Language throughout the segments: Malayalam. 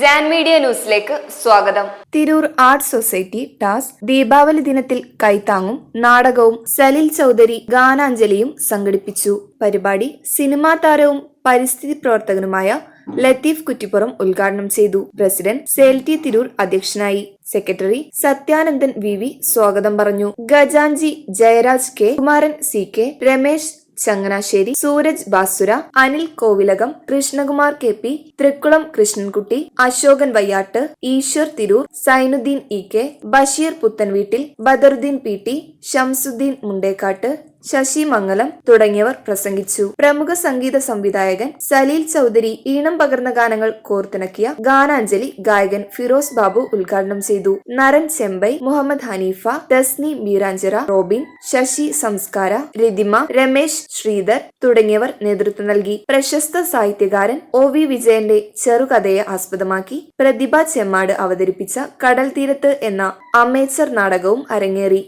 ജാൻ മീഡിയ ന്യൂസിലേക്ക് സ്വാഗതം. Tirur art society TAS Deepavali ദിനത്തിൽ കൈത്താങ്ങും നാടകവും സലിൽ ചൗധരി ഗാനാഞ്ജലിയും സംഘടിപ്പിച്ചു. പരിപാടി സിനിമാ താരവും പരിസ്ഥിതി പ്രവർത്തകനുമായ ലത്തീഫ് കുറ്റിപ്പുറം ഉദ്ഘാടനം ചെയ്തു. പ്രസിഡന്റ് സേൽറ്റി തിരൂർ അധ്യക്ഷനായി. സെക്രട്ടറി സത്യാനന്ദൻ വി സ്വാഗതം പറഞ്ഞു. Gajanchi Jayaraj K. Kumaran C K. Ramesh Changanassery Sooraj Basura Anil Kovilakam Krishnakumar K P Thrikkulam Krishnankutty Ashokan Vayyattu Eswar Tirur Sainuddin E K Basheer Puthanveettil Badaruddin P T Shamsuddin Mundekkattu Sasi Mangalam തുടങ്ങിയവർ പ്രസംഗിച്ചു. പ്രമുഖ സംഗീത സംവിധായകൻ സലീൽ ചൗധരി ഈണം പകർന്ന ഗാനങ്ങൾ കോർത്തിണക്കിയ ഗാനാഞ്ജലി ഗായകൻ ഫിറോസ് ബാബു ഉദ്ഘാടനം ചെയ്തു. നരൻ ചെമ്പൈ മുഹമ്മദ് ഹനീഫ തസ്നി മീരാഞ്ചിറ റോബിൻ ശശി സംസ്കാര രതിമ രമേശ് ശ്രീധർ തുടങ്ങിയവർ നേതൃത്വം നൽകി. പ്രശസ്ത സാഹിത്യകാരൻ ഒ വി വിജയന്റെ ചെറുകഥയെ ആസ്പദമാക്കി. പ്രതിഭ ചെമ്മാട് അവതരിപ്പിച്ച കടൽ തീരത്ത് എന്ന അമേച്ചർ നാടകവും അരങ്ങേറി.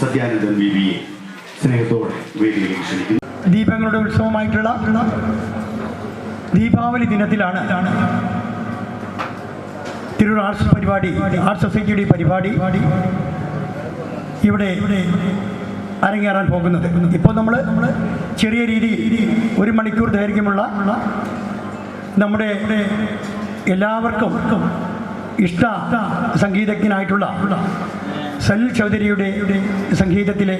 സത്യാനന്ദൻ വി വി സ്നേഹത്തോടെ വേദിയിലേക്ക് ക്ഷണിക്കുന്നു. ദീപങ്ങളുടെ ഉത്സവമായിട്ടുള്ള ദീപാവലി ദിനത്തിലാണ് തിരൂർ ആർട്സ് പരിപാടി ആർട്സ് സൊസൈറ്റിയുടെ പരിപാടി ഇവിടെ അരങ്ങേറാൻ പോകുന്നത്. ഇപ്പോൾ നമ്മൾ ചെറിയ രീതിയിൽ ഒരു മണിക്കൂർ ദൈർഘ്യമുള്ള നമ്മുടെ എല്ലാവർക്കും ഇഷ്ട സംഗീതജ്ഞനായിട്ടുള്ള സലിൽ ചൗധരിയുടെ സംഗീതത്തിലെ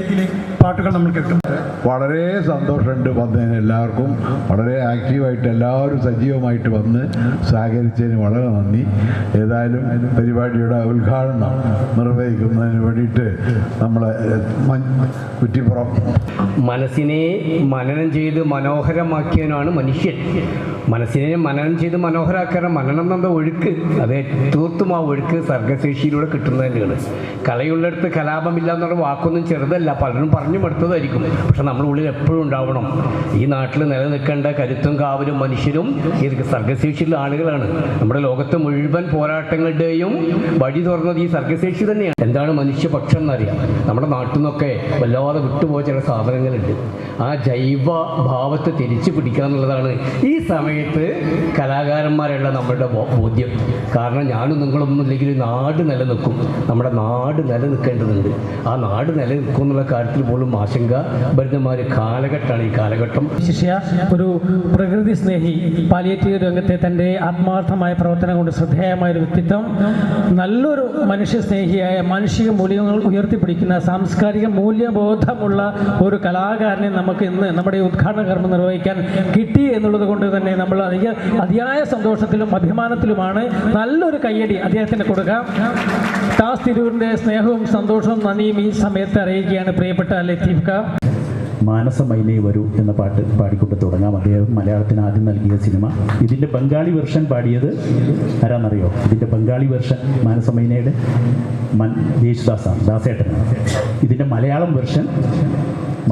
പാട്ടുകൾ നമ്മൾ കേൾക്കും. വളരെ സന്തോഷമുണ്ട് വന്നതിന് എല്ലാവർക്കും. വളരെ ആക്റ്റീവായിട്ട് എല്ലാവരും സജീവമായിട്ട് വന്ന് സഹകരിച്ചതിന് വളരെ നന്ദി. ഏതായാലും പരിപാടിയുടെ ഉദ്ഘാടനം നിർവഹിക്കുന്നതിന് വേണ്ടിയിട്ട് നമ്മളെ കുറ്റിപ്പുറം. മനസ്സിനെ മനനം ചെയ്ത് മനോഹരമാക്കിയവനാണ് മനുഷ്യൻ. മനസ്സിനെ മനനം ചെയ്ത് മനോഹരാക്കാനും മനനം എന്ന ഒഴുക്ക് അത് തീർത്തും ആ ഒഴുക്ക് സർഗശേഷിയിലൂടെ കിട്ടുന്നത് തന്നെയാണ് കലയുള്ളിടത്ത് കലാപമില്ല എന്നുള്ള വാക്കൊന്നും ചെറുതല്ല. പലരും പറഞ്ഞു എടുത്തതായിരിക്കും. പക്ഷെ നമ്മുടെ ഉള്ളിൽ എപ്പോഴും ഉണ്ടാവണം. ഈ നാട്ടിൽ നിലനിൽക്കേണ്ട കരുത്തും കാവലും മനുഷ്യരും ഈ സർഗശേഷിയുള്ള ആളുകളാണ്. നമ്മുടെ ലോകത്ത് മുഴുവൻ പോരാട്ടങ്ങളുടെയും വഴി തുറന്നത് ഈ സർഗശേഷി തന്നെയാണ്. എന്താണ് മനുഷ്യപക്ഷം എന്നറിയാം. നമ്മുടെ നാട്ടിൽ നിന്നൊക്കെ വല്ലാതെ വിട്ടുപോയ ചില സാധനങ്ങളുണ്ട്. ആ ജൈവ ഭാവത്തെ തിരിച്ചു പിടിക്കുക എന്നുള്ളതാണ് ഈ സമയത്ത് കലാകാരന്മാരുള്ള നമ്മളുടെ ബോധ്യം. കാരണം ഞാനും നിങ്ങളൊന്നും ഇല്ലെങ്കിൽ നാട് നിലനിൽക്കും. നമ്മുടെ നാട് നിലനിൽക്കേണ്ടതുണ്ട്. ആ നാട് നിലനിൽക്കും എന്നുള്ള കാര്യത്തിൽ പോലും ആശങ്ക ഭരിതമാര് കാലഘട്ടമാണ് ഈ കാലഘട്ടം. ശിഷ്യ ഒരു പ്രകൃതി സ്നേഹി പാലിയേറ്റീവ് രംഗത്തെ തന്റെ ആത്മാർത്ഥമായ പ്രവർത്തനം കൊണ്ട് ശ്രദ്ധേയമായ ഒരു വ്യക്തിത്വം നല്ലൊരു മനുഷ്യസ്നേഹിയായ മാനുഷിക മൂല്യങ്ങൾ ഉയർത്തിപ്പിടിക്കുന്ന സാംസ്കാരിക മൂല്യബോധമുള്ള ഒരു കലാകാരനെ നമുക്ക് ഇന്ന് നമ്മുടെ ഉദ്ഘാടന കർമ്മം നിർവഹിക്കാൻ കിട്ടി എന്നുള്ളത് കൊണ്ട് തന്നെ നമ്മൾ അധിക അതിയായ സന്തോഷത്തിലും അഭിമാനത്തിലുമാണ്. നല്ലൊരു കയ്യടി അദ്ദേഹത്തിന് കൊടുക്കാം. ടാസ് തിരൂരിന്റെ സ്നേഹവും സന്തോഷവും നന്ദിയും ഈ സമയത്ത് അറിയിക്കുകയാണ് പ്രിയപ്പെട്ട ലത്തീഫ് ക മാനസമൈനേ വരൂ എന്ന പാട്ട് പാടിക്കൊണ്ട് തുടങ്ങാം. അദ്ദേഹം മലയാളത്തിന് ആദ്യം നൽകിയ സിനിമ. ഇതിന്റെ ബംഗാളി വെർഷൻ പാടിയത് ആരാന്നറിയോ? ഇതിന്റെ ബംഗാളി വെർഷൻ മാനസമൈനയുടെ മൻ യേശുദാസാണ് ദാസേട്ടനാണ് ഇതിന്റെ മലയാളം വെർഷൻ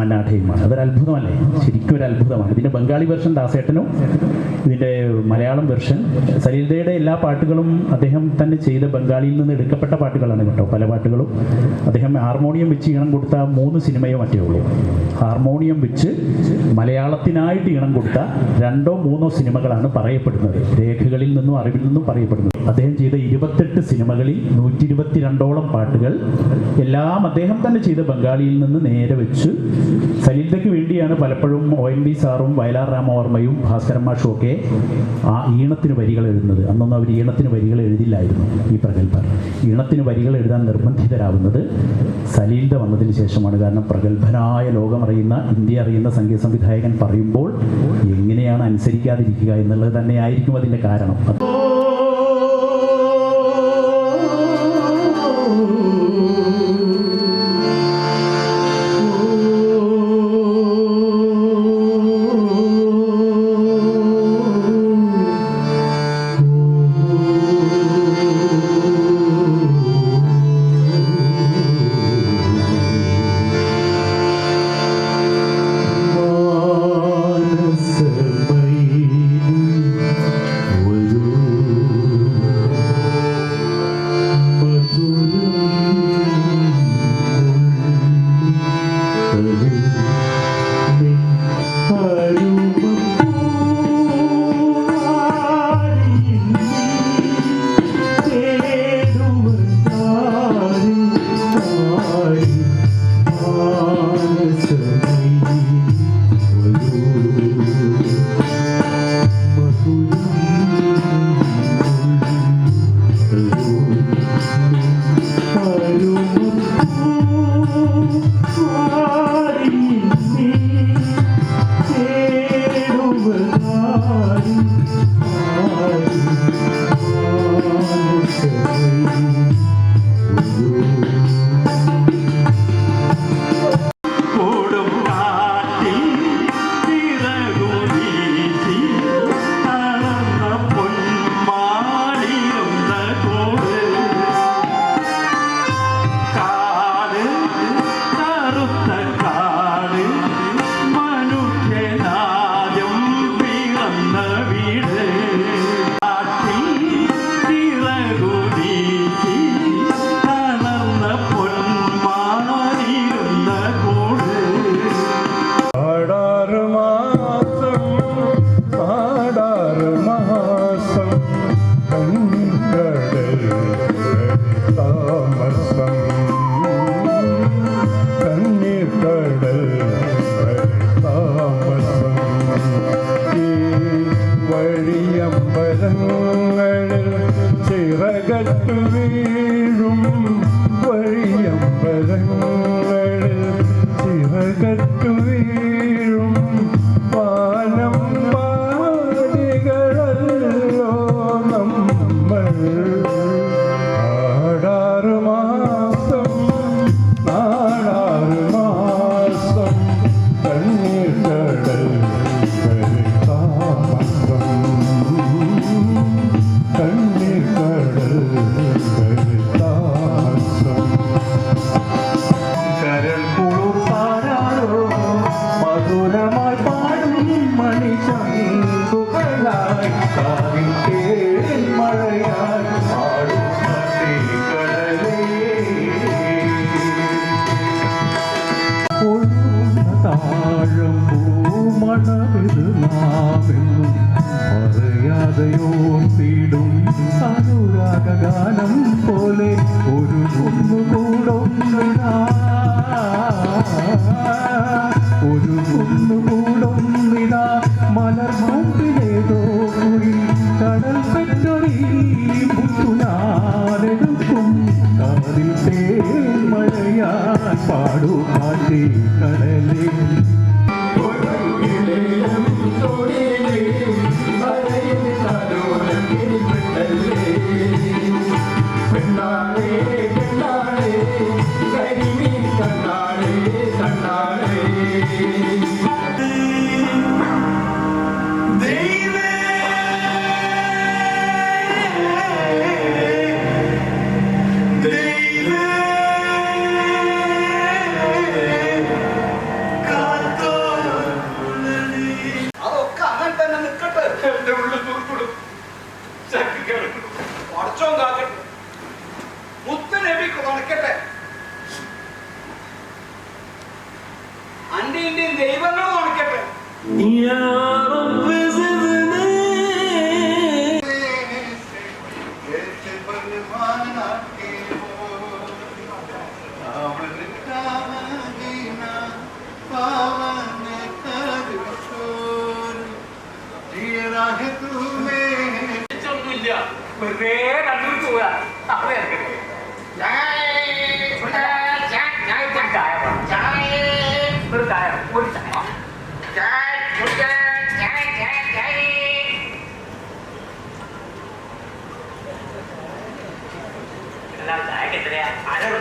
മന്നാഠയുമാണ് അതൊരു അത്ഭുതമല്ലേ ശരിക്കും ഒരു അത്ഭുതമാണ് ഇതിന്റെ ബംഗാളി വെർഷൻ ദാസേട്ടനും ഇതിന്റെ മലയാളം വെർഷൻ സലീൽദയുടെ എല്ലാ പാട്ടുകളും അദ്ദേഹം തന്നെ ചെയ്ത ബംഗാളിയിൽ നിന്ന് എടുക്കപ്പെട്ട പാട്ടുകളാണ് കേട്ടോ. പല പാട്ടുകളും. അദ്ദേഹം ഹാർമോണിയം വെച്ച് ഈണം കൊടുത്ത മൂന്ന് സിനിമയോ മറ്റേ ഉള്ളൂ. ഹാർമോണിയം വെച്ച് മലയാളത്തിനായിട്ട് ഈണം കൊടുത്ത രണ്ടോ മൂന്നോ സിനിമകളാണ് പറയപ്പെടുന്നത്. രേഖകളിൽ നിന്നും അറിവിൽ നിന്നും പറയപ്പെടുന്നത്. അദ്ദേഹം ചെയ്ത ഇരുപത്തെട്ട് സിനിമകളിൽ നൂറ്റി ഇരുപത്തിരണ്ടോളം പാട്ടുകൾ എല്ലാം അദ്ദേഹം തന്നെ ചെയ്ത ബംഗാളിയിൽ നിന്ന് നേരെ വെച്ച് സലീൽദയ്ക്ക് വേണ്ടിയാണ് പലപ്പോഴും ഒ എൻ ബി സാറും വയലാർ രാമവർമ്മയും ഭാസ്കരമാഷും ഒക്കെ ആ ഈണത്തിന് വരികൾ എഴുതുന്നത്. അന്നൊന്നും അവർ ഈണത്തിന് വരികൾ എഴുതില്ലായിരുന്നു ഈ പ്രഗത്ഭർ. ഈണത്തിന് വരികൾ എഴുതാൻ നിർബന്ധിതരാകുന്നത് സലീൽദ വന്നതിന് ശേഷമാണ്. കാരണം പ്രഗത്ഭനായ ലോകമറിയുന്ന ഇന്ത്യ അറിയുന്ന സംഗീത സംവിധായകൻ പറയുമ്പോൾ എങ്ങനെയാണ് അനുസരിക്കാതിരിക്കുക എന്നുള്ളത് തന്നെയായിരിക്കും അതിന്റെ കാരണം. കാട്ടി കടലേ ഒരേ കണ്ണൂർ പോവാ അവിടെ ഇറക്കട്ടെ ഞാൻ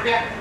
Yeah.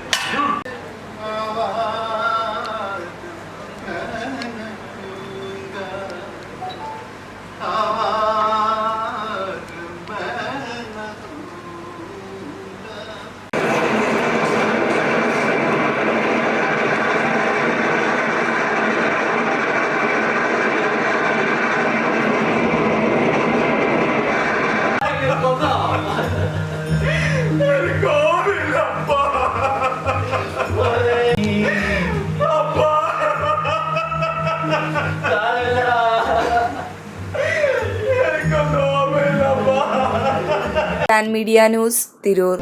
Pan Media News Tirur